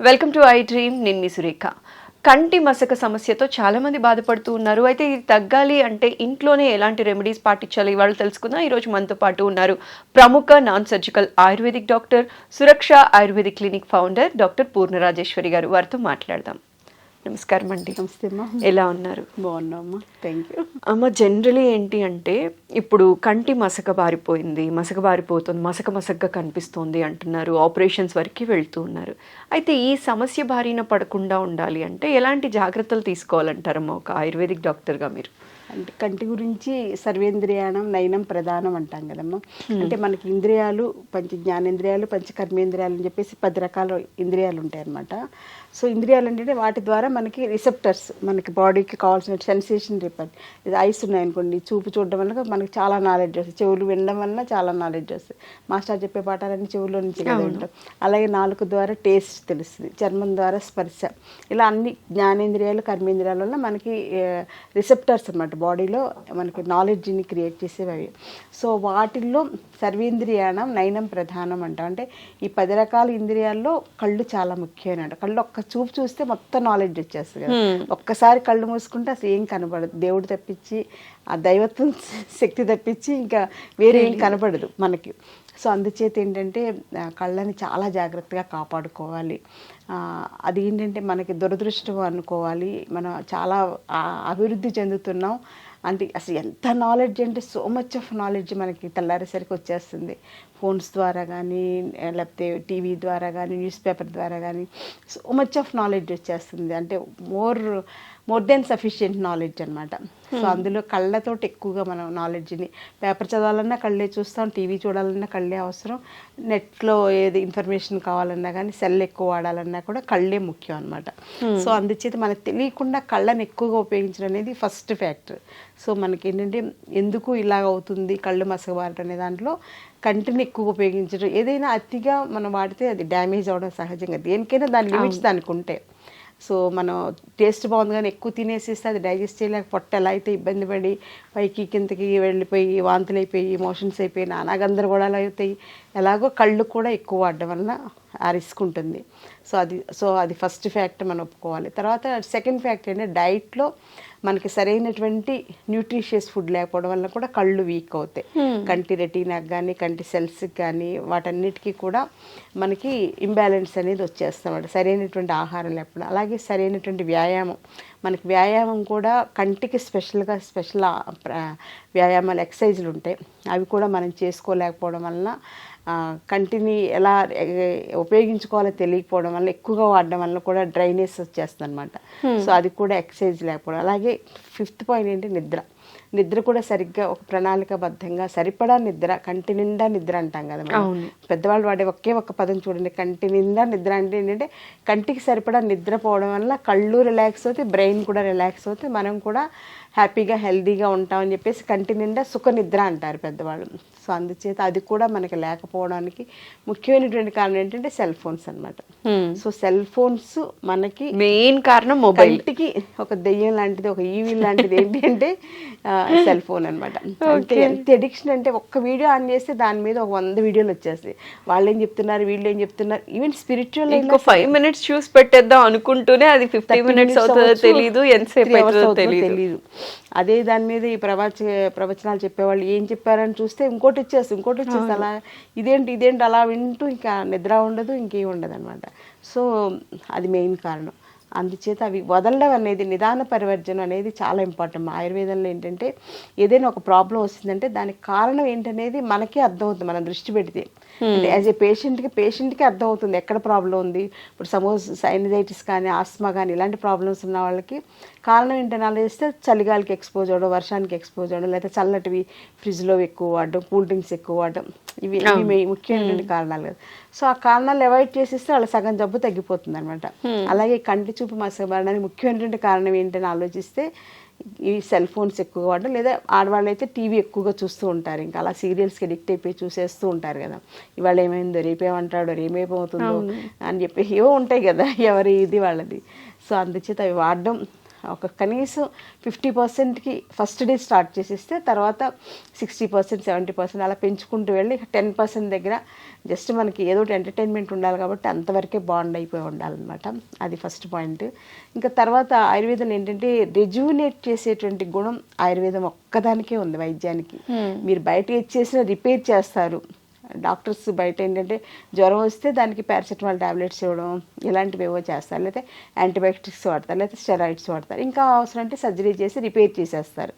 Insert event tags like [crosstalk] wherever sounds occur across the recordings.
Welcome to I dream నేను మీ సురేఖ. కంటి మసక సమస్యతో చాలామంది బాధపడుతూ ఉన్నారు. అయితే ఇది తగ్గాలి అంటే ఇంట్లోనే ఎలాంటి రెమెడీస్ పాటించాలి ఇవాళ తెలుసుకుందాం. ఈరోజు మనతో పాటు ఉన్నారు ప్రముఖ non surgical ayurvedic doctor Suraksha ayurvedic clinic founder doctor Purnarajeshwari garu. వారితో మాట్లాడదాం. నమస్కారం అండి. నమస్తే అమ్మా. ఎలా ఉన్నారు? బాగున్నామ్మా థ్యాంక్ యూ అమ్మ జనరలీ ఏంటి అంటే ఇప్పుడు కంటి మసక బారిపోయింది మసక బారిపోతుంది మసక మసకగా కనిపిస్తుంది అంటున్నారు ఆపరేషన్స్ వరకు వెళ్తూ ఉన్నారు. అయితే ఈ సమస్య బారిన పడకుండా ఉండాలి అంటే ఎలాంటి జాగ్రత్తలు తీసుకోవాలంటారమ్మా ఒక ఆయుర్వేదిక్ డాక్టర్గా మీరు? అంటే కంటి గురించి సర్వేంద్రియాణం నయనం ప్రధానం అంటాం కదమ్మా. అంటే మనకి ఇంద్రియాలు పంచ జ్ఞానేంద్రియాలు పంచ కర్మేంద్రియాలు అని చెప్పేసి పది రకాల ఇంద్రియాలు ఉంటాయి అన్నమాట సో ఇంద్రియాలు అంటే వాటి ద్వారా మనకి రిసెప్టర్స్ మనకి బాడీకి కావాల్సిన సెన్సేషన్ రిపర్ ఇది ఐస్ ఉన్నాయనుకోండి చూపు చూడడం వల్ల మనకి చాలా నాలెడ్జ్ వస్తుంది చెవులు వినడం వల్ల చాలా నాలెడ్జ్ వస్తుంది మాస్టర్ చెప్పే పాఠాలన్నీ చెవుల్లో నుంచి ఉంటాం అలాగే నాలుగు ద్వారా టేస్ట్ తెలుస్తుంది చర్మం ద్వారా స్పర్శ. ఇలా అన్ని జ్ఞానేంద్రియాలు కర్మేంద్రియాల వల్ల మనకి రిసెప్టర్స్ అన్నమాట. బాడీలో మనకి నాలెడ్జ్ని క్రియేట్ చేసేవి. సో వాటిల్లో సర్వేంద్రియాణం నయనం ప్రధానం అంటాం. అంటే ఈ పది రకాల ఇంద్రియాల్లో కళ్ళు చాలా ముఖ్యమైన కళ్ళు ఒక్క చూపు చూస్తే మొత్తం నాలెడ్జ్ వచ్చేస్తుంది కదా. ఒక్కసారి కళ్ళు మూసుకుంటే అసలు ఏం కనపడదు దేవుడు తప్పించి ఆ దైవత్వం శక్తి తప్పించి ఇంకా వేరే ఏం కనపడదు మనకి. సో అందుచేత ఏంటంటే కళ్ళని చాలా జాగ్రత్తగా కాపాడుకోవాలి. అది ఏంటంటే మనకి దురదృష్టం అనుకోవాలి. మనం చాలా అభివృద్ధి చెందుతున్నాం. అంటే అసలు ఎంత నాలెడ్జ్ అంటే సో మచ్ ఆఫ్ నాలెడ్జ్ మనకి తెల్లారేసరికి వచ్చేస్తుంది. ఫోన్స్ ద్వారా కానీ లేకపోతే టీవీ ద్వారా కానీ న్యూస్ పేపర్ ద్వారా కానీ సో మచ్ ఆఫ్ నాలెడ్జ్ వచ్చేస్తుంది. అంటే more more then sufficient knowledge అనమాట సో అందులో కళ్ళతోటి ఎక్కువగా మనం నాలెడ్జ్ని పేపర్ చదవాలన్నా కళ్ళే చూస్తాం టీవీ చూడాలన్నా కళ్ళే అవసరం. నెట్లో ఏది ఇన్ఫర్మేషన్ కావాలన్నా కానీ సెల్ ఎక్కువ వాడాలన్నా కూడా కళ్ళే ముఖ్యం అనమాట సో అందుచేత మనకు తెలియకుండా కళ్ళని ఎక్కువగా ఉపయోగించడం అనేది ఫస్ట్ ఫ్యాక్టర్ సో మనకి ఏంటంటే ఎందుకు ఇలాగ అవుతుంది కళ్ళు మసకబారటం అనే దాంట్లో కంటిని ఎక్కువ ఉపయోగించడం. ఏదైనా అతిగా మనం వాడితే అది డ్యామేజ్ అవడం సహజంగా. దేనికైనా దాని లిమిట్స్ దానికి ఉంటాయి. సో మనం టేస్ట్ బాగుంది కానీ ఎక్కువ తినేసేస్తే అది డైజెస్ట్ చేయలేక పొట్ట ఎలా అయితే ఇబ్బంది పడి పైకి కిందకి వెళ్ళిపోయి వాంతులు అయిపోయి మోషన్స్ అయిపోయి నానా గందరగోళాలు అవుతాయి. ఎలాగో కళ్ళు కూడా ఎక్కువ వాడడం వలన ఆ రిస్క్ ఉంటుంది. సో అది సో అది ఫస్ట్ ఫ్యాక్ట్ మనం ఒప్పుకోవాలి. తర్వాత సెకండ్ ఫ్యాక్ట్ ఏంటంటే డైట్లో మనకి సరైనటువంటి న్యూట్రిషియస్ ఫుడ్ లేకపోవడం వల్ల కూడా కళ్ళు వీక్ అవుతాయి. కంటి రెటీనాకి కానీ కంటి సెల్స్కి కానీ వాటన్నిటికీ కూడా మనకి ఇంబ్యాలెన్స్ అనేది వచ్చేస్తామన్నమాట సరైనటువంటి ఆహారం లేకపోవడం అలాగే సరైనటువంటి వ్యాయామం. మనకి వ్యాయామం కూడా కంటికి స్పెషల్గా స్పెషల్ వ్యాయామాలు ఎక్సర్సైజులు ఉంటాయి. అవి కూడా మనం చేసుకోలేకపోవడం వలన కంటిని ఎలా ఉపయోగించుకోవాలో తెలియకపోవడం వల్ల ఎక్కువగా వాడడం వల్ల కూడా డ్రైనెస్ వచ్చేస్తుంది అనమాట సో అది కూడా ఎక్సర్సైజ్ లేకపోవడం. అలాగే ఫిఫ్త్ పాయింట్ ఏంటి? నిద్ర. నిద్ర కూడా సరిగ్గా ఒక ప్రణాళికబద్ధంగా సరిపడా నిద్ర కంటి నిండా నిద్ర అంటాం కదా మనం. పెద్దవాళ్ళు వాడే ఒకే ఒక్క పదం చూడండి. కంటి నిండా నిద్ర అంటే ఏంటంటే కంటికి సరిపడా నిద్రపోవడం వల్ల కళ్ళు రిలాక్స్ అవుతాయి బ్రెయిన్ కూడా రిలాక్స్ అవుతాయి. మనం కూడా హ్యాపీగా హెల్దీగా ఉంటామని చెప్పేసి కంటి నిండా సుఖ నిద్ర అంటారు పెద్దవాళ్ళు. సో అందుచేత అది కూడా మనకి లేకపోవడానికి ముఖ్యమైనటువంటి కారణం ఏంటంటే సెల్ ఫోన్స్ అన్నమాట. సో సెల్ ఫోన్స్ మనకి మెయిన్ కారణం మొబైల్. కంటికి ఒక దెయ్యం లాంటిది ఒక ఈవిల్ లాంటిది ఏంటి అంటే సెల్ ఫోన్ అనమాట అంటే ఎంత ఎడిక్షన్ అంటే ఒక్క వీడియో ఆన్ చేస్తే దాని మీద ఒక వంద వీడియోలు వచ్చేస్తాయి. వాళ్ళు ఏం చెప్తున్నారు వీళ్ళు ఏం చెప్తున్నారు ఈవెన్ స్పిరిచువల్ ఇంకో ఫైవ్ మినిట్స్ చూసి పెట్టేద్దాం అనుకుంటూనే అది ఫిఫ్టీ మినిట్స్ అవుతుందో తెలియదు ఎంతసేపు అవుతుందో తెలియదు అదే దాని మీద ఈ ప్రవచ ప్రవచనాలు చెప్పేవాళ్ళు ఏం చెప్పారని చూస్తే ఇంకోటి వచ్చేస్తుంది ఇంకోటి వచ్చేస్తుంది అలా ఇదేంటి ఇదేంటి అలా వింటూ ఇంకా నిద్ర ఉండదు ఇంకేం ఉండదు అనమాట సో అది మెయిన్ కారణం. అందుచేత అవి వదలడం అనేది నిదాన పరివర్జన అనేది చాలా ఇంపార్టెంట్. ఆయుర్వేదంలో ఏంటంటే ఏదైనా ఒక ప్రాబ్లం వస్తుందంటే దానికి కారణం ఏంటనేది మనకే అర్థమవుతుంది మనం దృష్టి పెడితే. యాజ్ ఏ పేషెంట్కి పేషెంట్కి అర్థమవుతుంది ఎక్కడ ప్రాబ్లం ఉంది. ఇప్పుడు సపోజ్ సైనజైటిస్ కానీ ఆస్మా కానీ ఇలాంటి ప్రాబ్లమ్స్ ఉన్న వాళ్ళకి కారణం ఏంటని ఆలోచిస్తే చలిగాలికి ఎక్స్పోజ్ అవ్వడం వర్షానికి ఎక్స్పోజ్ అవ్వడం లేకపోతే చల్లటివి ఫ్రిడ్జ్లో ఎక్కువ వాడడం కూల్ డ్రింక్స్ ఎక్కువ వాడడం. ఇవి ఇవి ముఖ్యమైనటువంటి కారణాలు కదా. సో ఆ కారణాలు అవాయిడ్ చేసేస్తే వాళ్ళ సగం జబ్బు తగ్గిపోతుంది అనమాట అలాగే కంటి చూపు మసకబడడానికి ముఖ్యమైనటువంటి కారణం ఏంటని ఆలోచిస్తే ఈ సెల్ ఫోన్స్ ఎక్కువగా వాడడం లేదా ఆడవాళ్ళు అయితే టీవీ ఎక్కువగా చూస్తూ ఉంటారు. ఇంకా అలా సీరియల్స్కి ఎడిక్ట్ అయిపోయి చూసేస్తూ ఉంటారు కదా. ఇవాళ ఏమైందో రేపేమంటాడో రేమేమవుతుందో అని చెప్పి ఏవో ఉంటాయి కదా ఎవరి ఇది వాళ్ళది. సో అందుచేత అవి వాడడం ఒక కనీసం ఫిఫ్టీ పర్సెంట్కి ఫస్ట్ డే స్టార్ట్ చేసేస్తే తర్వాత సిక్స్టీ పర్సెంట్ సెవెంటీ పర్సెంట్ అలా పెంచుకుంటూ వెళ్ళి టెన్ పర్సెంట్ దగ్గర జస్ట్ మనకి ఏదో ఒకటి ఎంటర్టైన్మెంట్ ఉండాలి కాబట్టి అంతవరకే బాండ్ అయిపోయి ఉండాలన్నమాట. అది ఫస్ట్ పాయింట్. ఇంకా తర్వాత ఆయుర్వేదం ఏంటంటే రెజ్యూనేట్ చేసేటువంటి గుణం ఆయుర్వేదం ఒక్కదానికే ఉంది వైద్యానికి. మీరు బయట ఏది చేసినా రిపేర్ చేస్తారు. డాక్టర్స్ బయట ఏంటంటే జ్వరం వస్తే దానికి పారాసెటమాల్ టాబ్లెట్స్ ఇవ్వడం ఇలాంటివి ఏవో చేస్తారు. లేకపోతే యాంటీబయాటిక్స్ వాడతారు లేకపోతే స్టెరాయిడ్స్ వాడతారు. ఇంకా అవసరం అంటే సర్జరీ చేసి రిపేర్ చేసేస్తారు.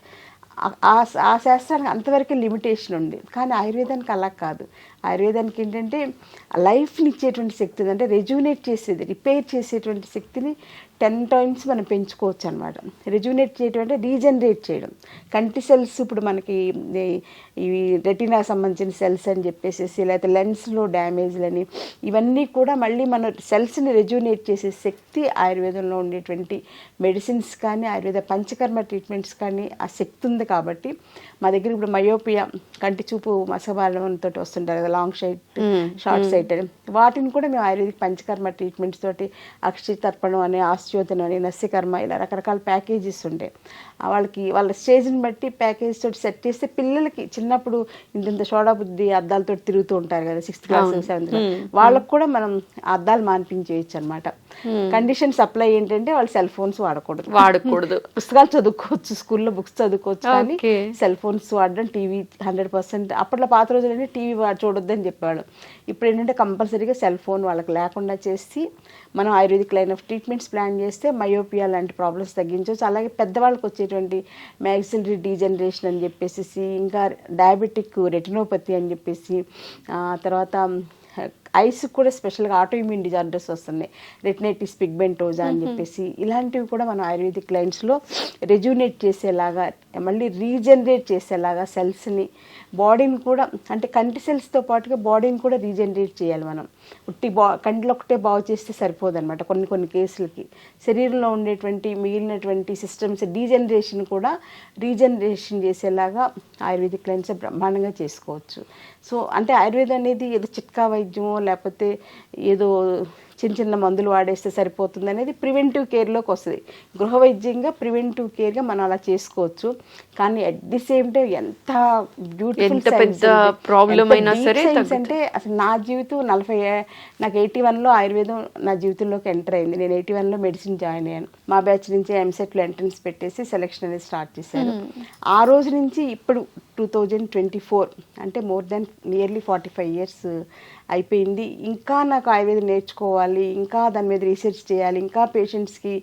ఆ- ఆ- శాస్త్రానికి అంతవరకు లిమిటేషన్ ఉంది. కానీ ఆయుర్వేదానికి అలా కాదు. ఆయుర్వేదానికి ఏంటంటే లైఫ్ని ఇచ్చేటువంటి శక్తి అంటే రెజ్యూనేట్ చేసేది రిపేర్ చేసేటువంటి శక్తిని టెన్ టైమ్స్ మనం పెంచుకోవచ్చు అనమాట రెజ్యునేట్ చేయడం అంటే రీజనరేట్ చేయడం. కంటి సెల్స్ ఇప్పుడు మనకి ఇవి రెటినా సంబంధించిన సెల్స్ అని చెప్పేసి లేకపోతే లెన్స్లో డ్యామేజ్లని ఇవన్నీ కూడా మళ్ళీ మన సెల్స్ని రెజ్యూనేట్ చేసే శక్తి ఆయుర్వేదంలో ఉండేటువంటి మెడిసిన్స్ కానీ ఆయుర్వేద పంచకర్మ ట్రీట్మెంట్స్ కానీ ఆ శక్తి ఉంది కాబట్టి మా దగ్గర ఇప్పుడు మయోపియా కంటి చూపు మసబారంతో వస్తుంటారు కదా లాంగ్ సైట్ షార్ట్ సైట్ అని. వాటిని కూడా మేము ఆయుర్వేదిక్ పంచకర్మ ట్రీట్మెంట్స్ తోటి అక్షయ తర్పణం అని ఆస్ట్యోతనం అని నస్యకర్మ ఇలా రకరకాల ప్యాకేజెస్ ఉంటాయి. ఆ వాళ్ళకి వాళ్ళ స్టేజ్ని బట్టి ప్యాకేజ్ తోటి సెట్ చేస్తే పిల్లలకి చిన్నప్పుడు ఇంత సోడా బుద్ధి అద్దాలతో తిరుగుతూ ఉంటారు కదా సిక్స్త్ క్లాస్ సెవెంత్ వాళ్ళకు కూడా మనం అద్దాలు మాన్పించేయచ్చు అనమాట కండిషన్స్ అప్లై ఏంటంటే వాళ్ళు సెల్ ఫోన్స్ వాడకూడదు. వాడకూడదు. [laughs] పుస్తకాలు చదువుకోవచ్చు స్కూల్లో బుక్స్ చదువుకోవచ్చు కానీ. సెల్ ఫోన్స్ వాడడం టీవీ హండ్రెడ్ పర్సెంట్ అప్పట్లో పాత రోజులైతే టీవీ చూడొద్దని చెప్పాడు ఇప్పుడు ఏంటంటే కంపల్సరీగా సెల్ ఫోన్ వాళ్ళకి లేకుండా చేసి మనం ayurvedic line of treatments plan చేస్తే మయోపియా లాంటి ప్రాబ్లమ్స్ తగ్గించవచ్చు. అలాగే పెద్దవాళ్ళకి వచ్చేటువంటి మ్యాక్సిలరీ డీజనరేషన్ అని చెప్పేసి ఇంకా డయాబెటిక్ రెటినోపతి అని చెప్పేసి ఆ, తర్వాత ఐస్ కూడా స్పెషల్గా ఆటోఇమ్యూన్ డిజార్డర్స్ వస్తున్నాయి. రెటినైటిస్ పిగ్మెంటోజా అని చెప్పేసి ఇలాంటివి కూడా మనం ఆయుర్వేదిక్ లైన్స్లో రెజ్యూనేట్ చేసేలాగా మళ్ళీ రీజనరేట్ చేసేలాగా సెల్స్ని బాడీని కూడా అంటే కంటి సెల్స్తో పాటుగా బాడీని కూడా రీజనరేట్ చేయాలి మనం. ఉట్టి బా కంటిలో ఒకటే బాగు చేస్తే సరిపోదన్నమాట కొన్ని కొన్ని కేసులకి. శరీరంలో ఉండేటువంటి మిగిలినటువంటి సిస్టమ్స్ డీజనరేషన్ కూడా రీజనరేషన్ చేసేలాగా ఆయుర్వేదిక్ లైన్స్ బ్రహ్మాండంగా చేసుకోవచ్చు. సో అంటే ఆయుర్వేదం అనేది ఏదో చిట్కా వైద్యమో లేకపోతే ఏదో చిన్న చిన్న మందులు వాడేస్తే సరిపోతుంది అనేది ప్రివెంటివ్ కేర్లోకి వస్తుంది. గృహ వైద్యంగా ప్రివెంటివ్ కేర్గా మనం అలా చేసుకోవచ్చు. కానీ అట్ ది సేమ్ టైం ఎంత బ్యూటిఫుల్ పెద్ద problem అయినా సరే. అంటే అసలు నా జీవితం నలభై నాకు ఎయిటీ వన్లో ఆయుర్వేదం నా జీవితంలోకి ఎంటర్ అయింది. నేను ఎయిటీ వన్లో మెడిసిన్ జాయిన్ అయ్యాను. మా బ్యాచ్ నుంచి ఎంసెట్లో ఎంట్రన్స్ పెట్టేసి సెలెక్షన్ అనేది స్టార్ట్ చేశాను ఆ రోజు నుంచి ఇప్పుడు టూ థౌజండ్ ట్వంటీ ఫోర్ అంటే more than nearly forty five years అయిపోయింది. ఇంకా నాకు ఆయుర్వేదం నేర్చుకోవాలి ఇంకా దాని మీద రీసెర్చ్ చేయాలి ఇంకా పేషెంట్స్కి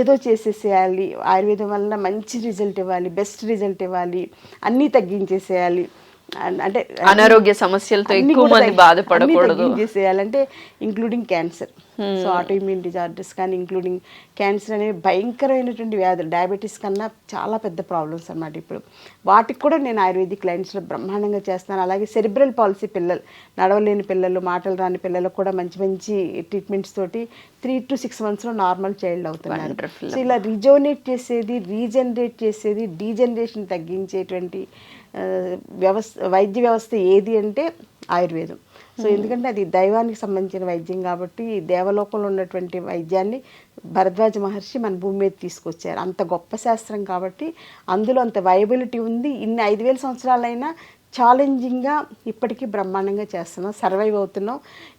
ఏదో చేసేసేయాలి. ఆయుర్వేదం వల్ల మంచి రిజల్ట్ ఇవ్వాలి బెస్ట్ రిజల్ట్ ఇవ్వాలి అన్నీ తగ్గించేసేయాలి. అంటే అనారోగ్య సమస్యలతో ఎక్కువ మంది బాధపడకూడదు. తగ్గించేసేయాలంటే including cancer so autoimmune disorders కానీ ఇంక్లూడింగ్ క్యాన్సర్ అనేవి భయంకరమైనటువంటి వ్యాధులు. డయాబెటీస్ కన్నా చాలా పెద్ద ప్రాబ్లమ్స్ అన్నమాట ఇప్పుడు. వాటికి కూడా నేను ఆయుర్వేదిక్ లైన్స్లో బ్రహ్మాండంగా చేస్తాను. అలాగే సెరిబ్రల్ పాలసీ పిల్లలు నడవలేని పిల్లలు మాటలు రాని పిల్లలకు కూడా మంచి మంచి ట్రీట్మెంట్స్ తోటి త్రీ టు సిక్స్ మంత్స్లో నార్మల్ చైల్డ్ అవుతున్నారు. సో ఇలా రిజోనేట్ చేసేది రీజనరేట్ చేసేది డీజనరేషన్ తగ్గించేటువంటి వ్యవస్థ వైద్య వ్యవస్థ ఏది అంటే ఆయుర్వేదం. సో ఎందుకంటే అది దైవానికి సంబంధించిన వైద్యం కాబట్టి దేవలోకంలో ఉన్నటువంటి వైద్యాన్ని భరద్వాజ మహర్షి మన భూమి మీద తీసుకొచ్చారు. అంత గొప్ప శాస్త్రం కాబట్టి అందులో అంత వైబిలిటీ ఉంది. ఇన్ని ఐదు వేల సంవత్సరాలైనా ఛాలెంజింగ్గా ఇప్పటికీ బ్రహ్మాండంగా చేస్తున్నాం. సర్వైవ్ అవుతున్నాం.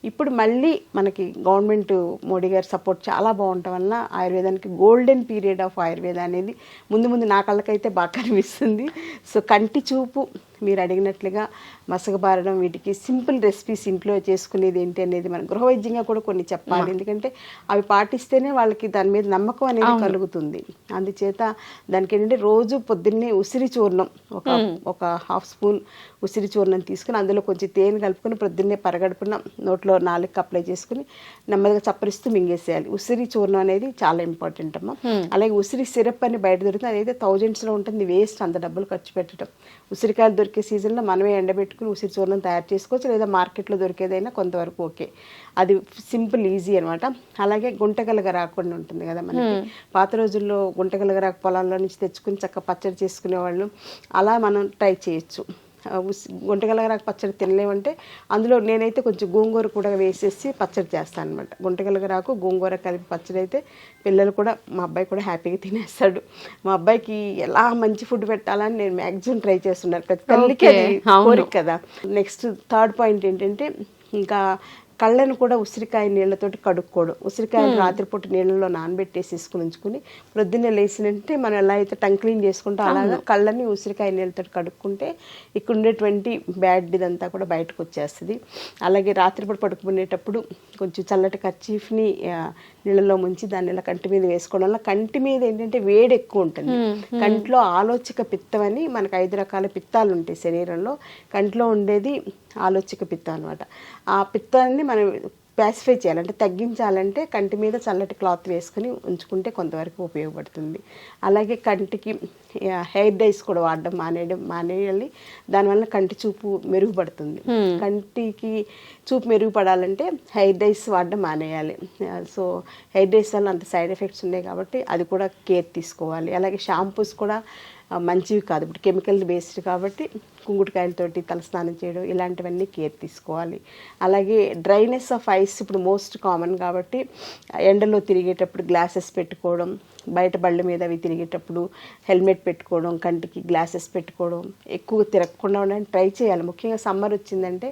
ఇప్పుడు మళ్ళీ మనకి గవర్నమెంట్ మోడీ గారి సపోర్ట్ చాలా బాగుండటం వలన ఆయుర్వేదానికి గోల్డెన్ పీరియడ్ ఆఫ్ ఆయుర్వేద అనేది ముందు ముందు నా కళ్ళకైతే బాగా కనిపిస్తుంది. సో కంటి చూపు మీరు అడిగినట్లుగా మసకబారడం వీటికి సింపుల్ రెసిపీస్ ఇంట్లో చేసుకునేది ఏంటి అనేది మనం గృహవైద్యంగా కూడా కొన్ని చెప్పాలి. ఎందుకంటే అవి పాటిస్తేనే వాళ్ళకి దాని మీద నమ్మకం అనేది కలుగుతుంది. అందుచేత దానికి ఏంటంటే రోజు పొద్దున్నే ఉసిరి చూర్ణం ఒక ఒక హాఫ్ స్పూన్ ఉసిరి చూర్ణం తీసుకుని అందులో కొంచెం తేనె కలుపుకొని పొద్దున్నే పరగడుపున నోట్లో నాలుగు అప్లై చేసుకుని నెమ్మదిగా చప్పరిస్తూ మింగేసేయాలి. ఉసిరి చూర్ణం అనేది చాలా ఇంపార్టెంట్ అమ్మా. అలాగే ఉసిరి సిరప్ అని బయట దొరుకుతుంది అదైతే థౌజండ్స్లో ఉంటుంది వేస్ట్ అంత డబ్బులు ఖర్చు పెట్టడం. ఉసిరికాయలు దొరికే సీజన్లో మనమే ఎండబెట్టుకుని ఉసిరి చూర్ణం తయారు చేసుకోవచ్చు లేదా మార్కెట్లో దొరికేదైనా కొంతవరకు ఓకే. అది సింపుల్ ఈజీ అనమాట అలాగే గుంటగలగా రాకుండా ఉంటుంది కదా మనకి. పాత రోజుల్లో గుంటగలగా రాక పొలాల్లో నుంచి తెచ్చుకుని చక్క పచ్చడి చేసుకునేవాళ్ళు. అలా మనం ట్రై చేయొచ్చు. గుంటగలగరాకు పచ్చడి తినలేమంటే అందులో నేనైతే కొంచెం గోంగూర కూడా వేసేసి పచ్చడి చేస్తాను అనమాట గుంటగలగరాకు గోంగూర కలిపి పచ్చడి అయితే పిల్లలు కూడా మా అబ్బాయి కూడా హ్యాపీగా తినేస్తాడు. మా అబ్బాయికి ఎలా మంచి ఫుడ్ పెట్టాలని నేను మ్యాక్సిమం ట్రై చేస్తున్నాను. ప్రతి తల్లికి. కోరిక కదా. నెక్స్ట్ థర్డ్ పాయింట్ ఏంటంటే ఇంకా కళ్ళను కూడా ఉసిరికాయ నీళ్ళతోటి కడుక్కోవడం ఉసిరికాయలు రాత్రిపూట నీళ్ళలో నానబెట్టేసి తీసుకుని ఉంచుకుని ప్రొద్దున్నే లేచినంటే మనం ఎలా అయితే టంగ్ క్లీన్ చేసుకుంటాం అలాగా కళ్ళని ఉసిరికాయ నీళ్ళతో కడుక్కుంటే ఇక్కడ ఉండేటువంటి బ్యాడ్ ఇదంతా కూడా బయటకు వచ్చేస్తుంది. అలాగే రాత్రిపూట పడుకునేటప్పుడు కొంచెం చల్లటి కర్చీఫ్ని నీళ్ళలో ముంచి దాన్ని ఇలా కంటి మీద వేసుకోవడం వల్ల కంటి మీద ఏంటంటే వేడి ఎక్కువ ఉంటుంది. కంట్లో ఆలోచక పిత్తం అని మనకు ఐదు రకాల పిత్తాలు ఉంటాయి శరీరంలో. కంట్లో ఉండేది ఆలోచక పిత్తం అనమాట ఆ పిత్తాన్ని మనం ప్యాసిఫై చేయాలి. అంటే తగ్గించాలంటే కంటి మీద చల్లటి క్లాత్ వేసుకుని ఉంచుకుంటే కొంతవరకు ఉపయోగపడుతుంది. అలాగే కంటికి హెయిర్ డైస్ కూడా వాడడం మానేయడం మానేయాలి. దానివల్ల కంటి చూపు మెరుగుపడుతుంది. కంటికి చూపు మెరుగుపడాలంటే హెయిర్ డైస్ వాడడం మానేయాలి. సో హెయిర్ డైస్ వల్ల అంత సైడ్ ఎఫెక్ట్స్ ఉన్నాయి కాబట్టి అది కూడా కేర్ తీసుకోవాలి. అలాగే షాంపూస్ కూడా మంచివి కాదు. ఇప్పుడు కెమికల్ బేస్డ్ కాబట్టి కుంకుడుకాయలతోటి తలస్నానం చేయడం ఇలాంటివన్నీ కేర్ తీసుకోవాలి. అలాగే డ్రైనెస్ ఆఫ్ ఐస్ ఇప్పుడు మోస్ట్ కామన్ కాబట్టి ఎండలో తిరిగేటప్పుడు గ్లాసెస్ పెట్టుకోవడం బయట బళ్ళ మీద అవి తిరిగేటప్పుడు హెల్మెట్ పెట్టుకోవడం కంటికి గ్లాసెస్ పెట్టుకోవడం ఎక్కువ తిరగకుండా ఉండడానికి ట్రై చేయాలి. ముఖ్యంగా సమ్మర్ వచ్చిందంటే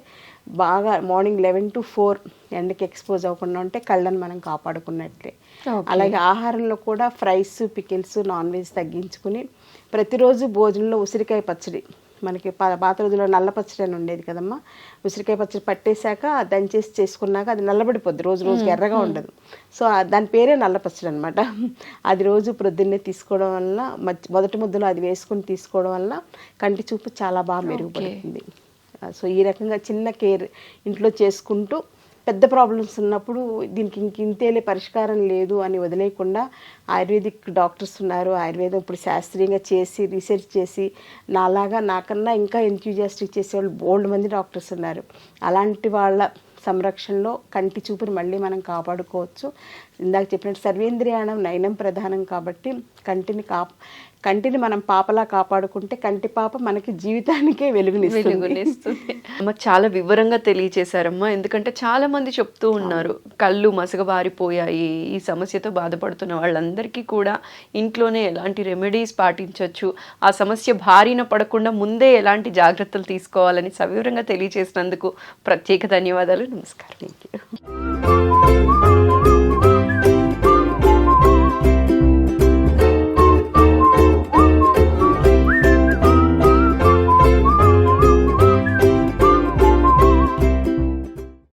బాగా మార్నింగ్ లెవెన్ టు ఫోర్ ఎండకి ఎక్స్పోజ్ అవ్వకుండా ఉంటే కళ్ళని మనం కాపాడుకున్నట్లే. అలాగే ఆహారంలో కూడా ఫ్రైస్ పికిల్స్ నాన్ వెజ్ తగ్గించుకుని ప్రతిరోజు భోజనంలో ఉసిరికాయ పచ్చడి. మనకి పాత రోజుల్లో నల్ల పచ్చడి అని ఉండేది కదమ్మా. ఉసిరికాయ పచ్చడి పట్టేశాక దంచేసి చేసుకున్నాక అది నల్లబడిపోద్ది. రోజు రోజుకి ఎర్రగా ఉండదు. సో దాని పేరే నల్ల పచ్చడి అనమాట అది రోజు ప్రొద్దున్నే తీసుకోవడం వల్ల మొదటి ముద్దలో అది వేసుకుని తీసుకోవడం వల్ల కంటి చూపు చాలా బాగా మెరుగుపడుతుంది. సో ఈ రకంగా చిన్న కేర్ ఇంట్లో చేసుకుంటూ పెద్ద ప్రాబ్లమ్స్ ఉన్నప్పుడు దీనికి ఇంక ఇంతేలే పరిష్కారం లేదు అని వదిలేయకుండా ఆయుర్వేదిక్ డాక్టర్స్ ఉన్నారు. ఆయుర్వేదం ఇప్పుడు శాస్త్రీయంగా చేసి రీసెర్చ్ చేసి నాలాగా నాకన్నా ఇంకా ఎంతూజియాస్టిక్ చేసేవాళ్ళు బోల్డ్ మంది డాక్టర్స్ ఉన్నారు. అలాంటి వాళ్ళ సంరక్షణలో కంటి చూపుని మళ్ళీ మనం కాపాడుకోవచ్చు. ఇందాక చెప్పినట్టు సర్వేంద్రియాణం నయనం ప్రధానం కాబట్టి కంటిని కా కంటిని మనం పాపలా కాపాడుకుంటే కంటి పాప మనకి జీవితానికే వెలుగునిస్తుంది. వెలుగునిస్తుంది. అమ్మ చాలా వివరంగా తెలియచేశారమ్మా. ఎందుకంటే చాలా మంది చెప్తూ ఉన్నారు కళ్ళు మసగబారిపోయాయి ఈ సమస్యతో బాధపడుతున్న వాళ్ళందరికీ కూడా ఇంట్లోనే ఎలాంటి రెమెడీస్ పాటించవచ్చు ఆ సమస్య భారీన పడకుండా ముందే ఎలాంటి జాగ్రత్తలు తీసుకోవాలని సవివరంగా తెలియచేసినందుకు ప్రత్యేక ధన్యవాదాలు. నమస్కారం. Thank you